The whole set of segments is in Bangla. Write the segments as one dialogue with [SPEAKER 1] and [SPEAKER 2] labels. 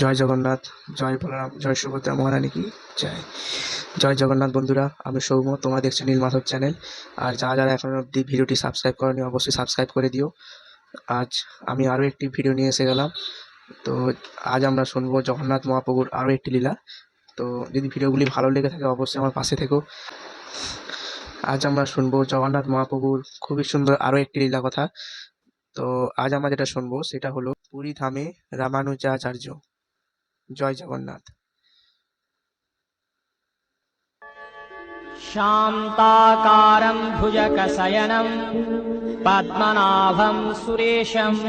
[SPEAKER 1] জয় জগন্নাথ, জয় বলরাম, জয় সুভদ্রা মহারানী কি জয়। জয় জগন্নাথ বন্ধুরা, আমি সৌম্য, তোমরা দেখছ নীল মাধব চ্যানেল আর যারা যারা এখনও অব্দি ভিডিওটি সাবস্ক্রাইব করনি, অবশ্যই সাবস্ক্রাইব করে দিও। আজ আমি আরও একটি ভিডিও নিয়ে এসে গেলাম। তো আজ আমরা শুনব জগন্নাথ মহাপ্রভুর আরও একটি লীলা। তো যদি ভিডিওগুলি ভালো লেগে থাকে, অবশ্যই আমার পাশে থেকো। আজ আমরা শুনব জগন্নাথ মহাপ্রভুর খুবই সুন্দর আরও একটি লীলা কথা। তো আজ আমরা যেটা শুনব, সেটা হলো পুরী ধামে রামানুজাচার্য জয় জগন্নাথ
[SPEAKER 2] शान्ताकारं भुजगशयनं पद्मनाभं सुरेशम्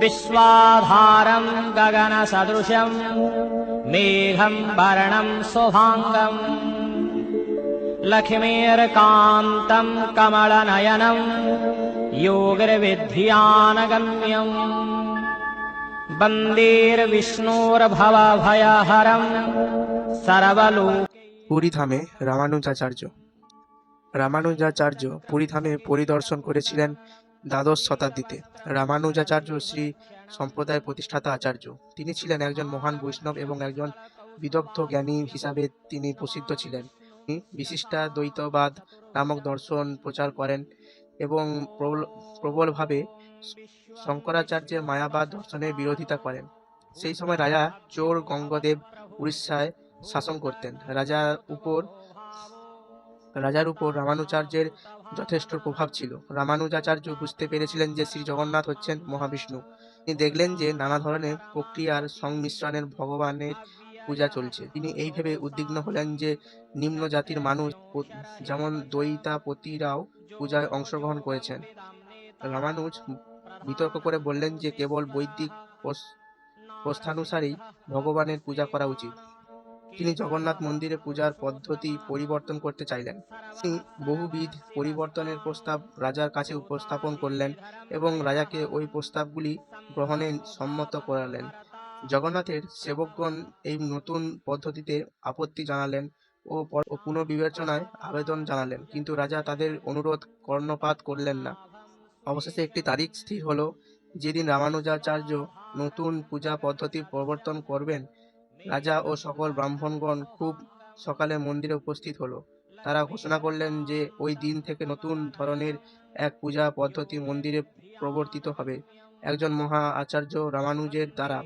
[SPEAKER 2] विश्वाधारं गगनसदृशं मेघं वर्णं शुभाङ्गम् लक्ष्मीर्कान्तं कमलनयनं योगिर्विद्यानगम्यम् वन्देर्विष्णोर्भवभयहरं सर्वलोक
[SPEAKER 1] পুরী ধামে রামানুজাচার্য রামানুজাচার্য পুরী ধামে পরিদর্শন করেছিলেন দ্বাদশ শতাব্দীতে রামানুজাচার্য শ্রী সম্প্রদায় প্রতিষ্ঠাতা আচার্য তিনি ছিলেন একজন মহান বৈষ্ণব এবং একজন বিদগ্ধ জ্ঞানী হিসাবে তিনি প্রসিদ্ধ ছিলেন তিনি বিশিষ্টাদ্বৈতবাদ নামক দর্শন প্রচার করেন এবং প্রবল- প্রবলভাবে শঙ্করাচার্যের মায়াবাদ দর্শনের বিরোধিতা করেন। সেই সময় রাজা চোর গঙ্গদেব উড়িষ্যায় শাসন করতেন। রাজার উপর রাজার উপর রামানুচার্যের যথেষ্ট প্রভাব ছিল। রামানুজাচার্য বুঝতে পেরেছিলেন যে শ্রী জগন্নাথ হচ্ছেন মহাবিষ্ণু। তিনি দেখলেন যে নানা ধরনের প্রক্রিয়ার সংমিশ্রণের ভগবানের পূজা চলছে। তিনি এই ভেবে উদ্বিগ্ন হলেন যে নিম্ন জাতির মানুষ যেমন দৈতাপতিরাও পূজায় অংশগ্রহণ করেছেন। রামানুজ বিতর্ক করে বললেন যে কেবল বৈদিক প্রস- প্রস্থানুসারেই ভগবানের পূজা করা উচিত। তিনি জগন্নাথ মন্দিরে পূজার পদ্ধতি পরিবর্তন করতে চাইলেন। তিনি বহুবিধ পরিবর্তনের প্রস্তাব রাজার কাছে উপস্থাপন করলেন এবং রাজাকে ওই প্রস্তাবগুলি গ্রহণে সম্মত করালেন। জগন্নাথের সেবকগণ এই নতুন পদ্ধতিতে আপত্তি জানালেন ও পুনর্বিবেচনায় আবেদন জানালেন। কিন্তু রাজা তাদের অনুরোধ কর্ণপাত করলেন না। অবশেষে একটি তারিখ স্থির হলো। যেদিন রামানুজাচার্য নতুন পূজা পদ্ধতি প্রবর্তন করবেন, রাজা ও সকল ব্রাহ্মণগণ খুব সকালে মন্দিরে উপস্থিত হলো। তারা ঘোষণা করলেন যে ওই দিন থেকে নতুন ধরনের এক পূজা পদ্ধতি মন্দিরে প্রবর্তিত হবে। একজন মহা আচার্য রামানুজের দ্বারা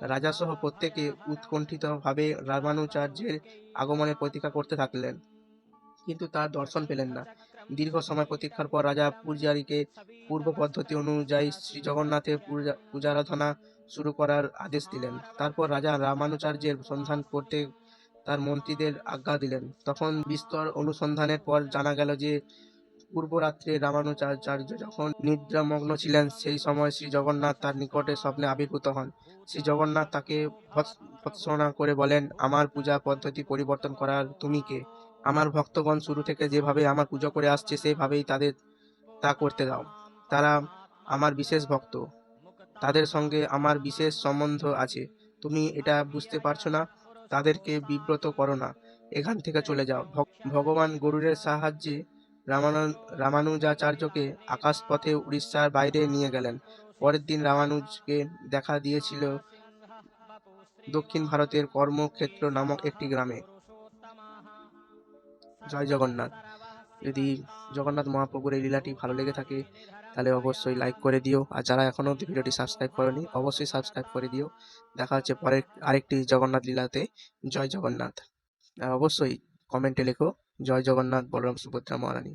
[SPEAKER 1] রাজাসহ প্রত্যেকে উৎকণ্ঠিতভাবে রামানুচার্যের আগমনের প্রতীক্ষা করতে থাকলেন। কিন্তু তার দর্শন পেলেন না। দীর্ঘ সময় প্রতীক্ষার পর রাজা পূজারীকে পূর্ব পদ্ধতি অনুযায়ী শ্রী জগন্নাথের পূজা, পূজারাধনা শুরু করার আদেশ দিলেন। তারপর রাজা রামানুচার্যের সন্ধান করতে তার মন্ত্রীদের আজ্ঞা দিলেন। তখন বিস্তর অনুসন্ধানের পর জানা গেল যে পূর্ব রাত্রে রামানুচার্য যখন নিদ্রামগ্ন ছিলেন, সেই সময় শ্রী জগন্নাথ তার নিকটে স্বপ্নে আবির্ভূত হন। শ্রী জগন্নাথ তাকে ভৎস- ভৎসনা করে বলেন, আমার পূজা পদ্ধতি পরিবর্তন করার তুমি কে? আমার ভক্তগণ শুরু থেকে যেভাবে আমার পুজো করে আসছে সেভাবেই তাদের তা করতে দাও। তারা আমার বিশেষ ভক্ত। তাদের সঙ্গে আমার বিশেষ সম্বন্ধ আছে। তুমি এটা বুঝতে পারছ না? তাদেরকে বিব্রত করো না। এখান থেকে চলে যাও। ভগ- ভগবান গরুরের সাহায্যে রামানু রামানুজাচার্যকে আকাশপথে উড়িষ্যার বাইরে নিয়ে গেলেন। পরের দিন রামানুজকে দেখা দিয়েছিল দক্ষিণ ভারতের কর্মক্ষেত্র নামক একটি গ্রামে। জয় জগন্নাথ। যদি জগন্নাথ মহাপ্রভুর এই লীলাটি ভালো লেগে থাকে, তাহলে অবশ্যই লাইক করে দিও। আর যারা এখনও অবধি ভিডিওটি সাবস্ক্রাইব করেনি, অবশ্যই সাবস্ক্রাইব করে দিও। দেখা হচ্ছে পরের আরেকটি জগন্নাথ লীলাতে। জয় জগন্নাথ। আর অবশ্যই কমেন্টে লেখো। জয় জগন্নাথ বলরাম সুভদ্রা মহারানী।